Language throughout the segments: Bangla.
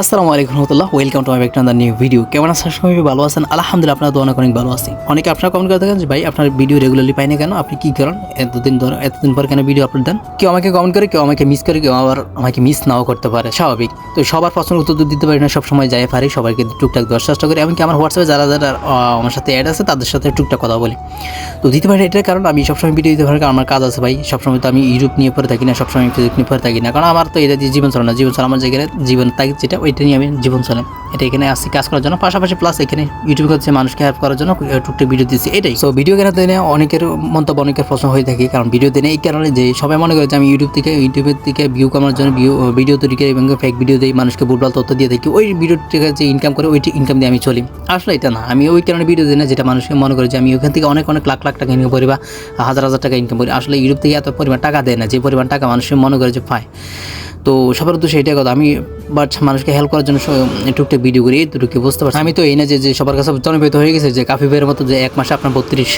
আসসালামু আলাইকুম রহমতুল্লাহ welcome to my back to new video কেমন আছেন? সবাই ভালো আছেন। আলহামদুলিল্লাহ আপনার দোয়া অনেক ভালো আছি। অনেকে আপনার কমেন্ট করে থাকেন যে, ভাই, আপনার ভিডিও রেগুলারলি পাই না কেন? আপনি কী করেন? এতদিন ধরে, এতদিন পর কেন ভিডিও আপলোড দেন? কেউ আমাকে কমেন্ট করে, কেউ আমাকে মিস করে, কেউ আবার আমাকে মিস নাও করতে পারে। স্বাভাবিক। তো সবার প্রশ্নের উত্তর দিতে পারি না, সবসময় যাই পারি, সবাইকে টুকটাক দেওয়ার চেষ্টা করি। এমনকি আমার হোয়াটসঅ্যাপে যারা যারা আমার সাথে অ্যাড আছে, তাদের সাথে টুকটাক কথা বলি। তো দিতে পারি এটার কারণ আমি সবসময় ভিডিও দিতে পারি কারণ আমার কাজ আছে ভাই। সবসময় তো আমি ইউটিউব নিয়ে পরে থাকি না, সবসময় ফেসবুক নিয়ে পরে থাকি না। কারণ আমার তো এটা দিয়ে জীবন চলে না। জীবন চলে আমার জায়গায়, জীবন তাই যেটা ওইটা নিয়ে আমি জীবন চলে এটা এখানে আসছি কাজ করার জন্য। পাশাপাশি প্লাস এখানে ইউটিউব হচ্ছে মানুষকে হেল্প করার জন্য টুকটাক ভিডিও দিচ্ছি। এটাই। সো ভিডিও কেনার দিনে অনেকের মন্তব্য, অনেকের প্রশ্ন হয়ে থাকে, কারণ ভিডিও দিনে এই কারণে যে সবাই মনে করে যে আমি ইউটিউব থেকে ইউটিউবের থেকে ভিউ কামানোর জন্য ভিডিও তৈরি করে এবং ফেক ভিডিও দিই, মানুষকে ভুলভাল তথ্য দিয়ে থাকি ওই ভিডিও থেকে যে ইনকাম করে ওই ইনকাম দিয়ে আমি চলি। আসলে এটা না। আমি ওই কারণে ভিডিও দিই না যেটা মানুষকে মনে করে যে আমি ওখান থেকে অনেক অনেক লাখ লাখ টাকা ইনকাম করি বা হাজার হাজার টাকা ইনকাম করি। আসলে ইউটিউব থেকে এত পরিমাণ টাকা দেয় না। যে পরিমাণ টাকা মানুষের মনে করে যে পায়। তো সবার উদ্দেশ্যে এটাই কথা। আমি বাট মানুষকে হেল্প করার জন্য টুকটাক ভিডিও করি এইটুকু বুঝতে পারছি আমি তো এই না যে সবার কাছে জনপ্রিয়তা হয়ে গেছে যে কাফি ভাইয়ের মতো যে এক মাসে আপনার বত্রিশ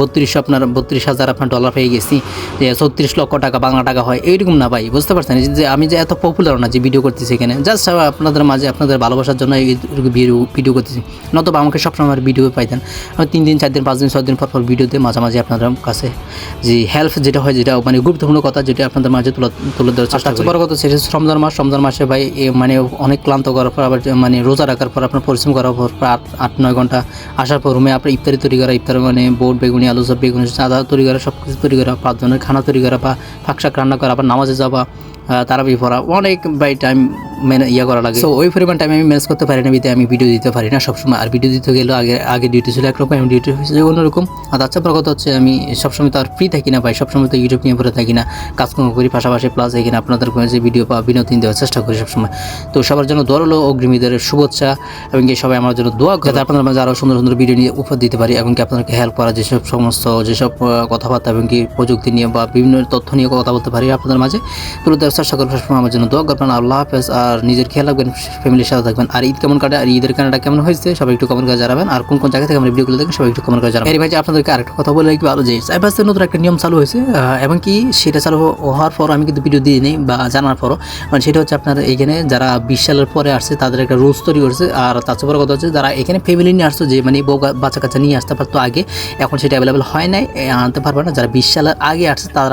বত্রিশ আপনার বত্রিশ হাজার আপনার ডলার পেয়ে গেছি যে ছত্রিশ লক্ষ টাকা বাংলা টাকা হয় এইরকম না ভাই বুঝতে পারছেন? যে আমি যে এত পপুলার না যে ভিডিও করতেছি এখানে জাস্ট আপনাদের মাঝে আপনাদের ভালোবাসার জন্য এই ভিডিও ভিডিও করতেছি। নতুবা আমাকে সবসময় আমার ভিডিও পাইতেন। আমি তিন দিন চার দিন পাঁচ দিন ছয় দিন পর পর ভিডিও দিয়ে মাঝামাঝি আপনাদের কাছে যে হেল্প যেটা হয় যেটা মানে গুরুত্বপূর্ণ কথা যেটা আপনাদের মাঝে তুলে তুলে দেওয়ার চেষ্টা করি। বড় কথা সেটা রমজান মাস রমজান মাসে ভাই মানে অনেক ক্লান্ত করার পর আবার মানে রোজা রাখার পর আপনার পরিশ্রম করার পর আট আট, নয় ঘণ্টা আসার পর রুমে আপনার ইফতারি তৈরি করা, ইফতার মানে বোট বেগুনি, আলু সব, বেগুনি আদা তৈরি করা সব কিছু তৈরি করা, পাঁচজনের খানা তৈরি করা বা ফাঁকশাক রান্না করা আবার নামাজে যাওয়া তারাবি পড়া, অনেক বাই টাইম মেনে ইয়ে করা লাগে। তো ওই পরিমাণ টাইম আমি ম্যানেজ করতে পারি না বিধে আমি ভিডিও দিতে পারি না সবসময়। আর ভিডিও দিতে গেলেও আগে আগে ডিউটি ছিল একরকম আমি ডিউটি হয়েছে অন্যরকম। আর তার চেয়ে কথা হচ্ছে আমি সবসময় তো আর ফ্রি থাকি না ভাই, সবসময় তো ইউটিউব নিয়ে পড়ে থাকি না। কাজকর্ম করি, পাশাপাশি প্লাস এখানে আপনাদের কোনো যে ভিডিও বা বিনোদন দেওয়ার চেষ্টা করি সবসময়। তো সবার জন্য দরলো অগ্রিমীদের শুভেচ্ছা, এবং কি সবাই আমার জন্য দোয়া করে। আপনাদের মাঝে আরও সুন্দর সুন্দর ভিডিও নিয়ে উপহার দিতে পারি, এবং কি আপনাদেরকে হেল্প করা যেসব সমস্ত, যেসব কথাবার্তা, এবং কি প্রযুক্তি নিয়ে বা বিভিন্ন তথ্য নিয়ে কথা বলতে পারি আপনাদের মাঝে। তুলে দেওয়ার চেষ্টা করবেন সবসময় আমার জন্য দোয়া করবেন। আল্লাহ হাফেজ। আর নিজের খেয়াল রাখবেন, ফ্যামিলির সাথে থাকবেন। আর ঈদ কেমন কাটে, আর ঈদের কেনাটা কেমন হয়েছে, সবাই একটু কমেন্ট করে জানাবেন। আর কোন কোন জায়গা থেকে আমরা ভিডিওগুলো দেখেন, সবাই একটু কমেন্ট করে জানাবেন। এর ভাই আপনাদেরকে আরেকটা কথা বলে রাখি ভালো, যে সাইবাসের নতুন একটা নিয়ম চালু হয়েছে এবং কি সেটা চালু হওয়ার পর আমি কিন্তু ভিডিও দিয়ে নিই বা জানার পরও। মানে সেটা হচ্ছে আপনার এখানে যারা বিশ সালের পরে আসছে, তাদের একটা রুলস তৈরি করছে। আর তার চেয়ে বড় কথা হচ্ছে, যারা এখানে ফ্যামিলি নিয়ে আসছে যে মানে বউ বাচ্চা কাচ্চা নিয়ে আসতে পারতো আগে, এখন সেটা অ্যাভেলেবেল হয় নাই আনতে পারবে না। যারা বিশ সালের আগে আসছে, তারা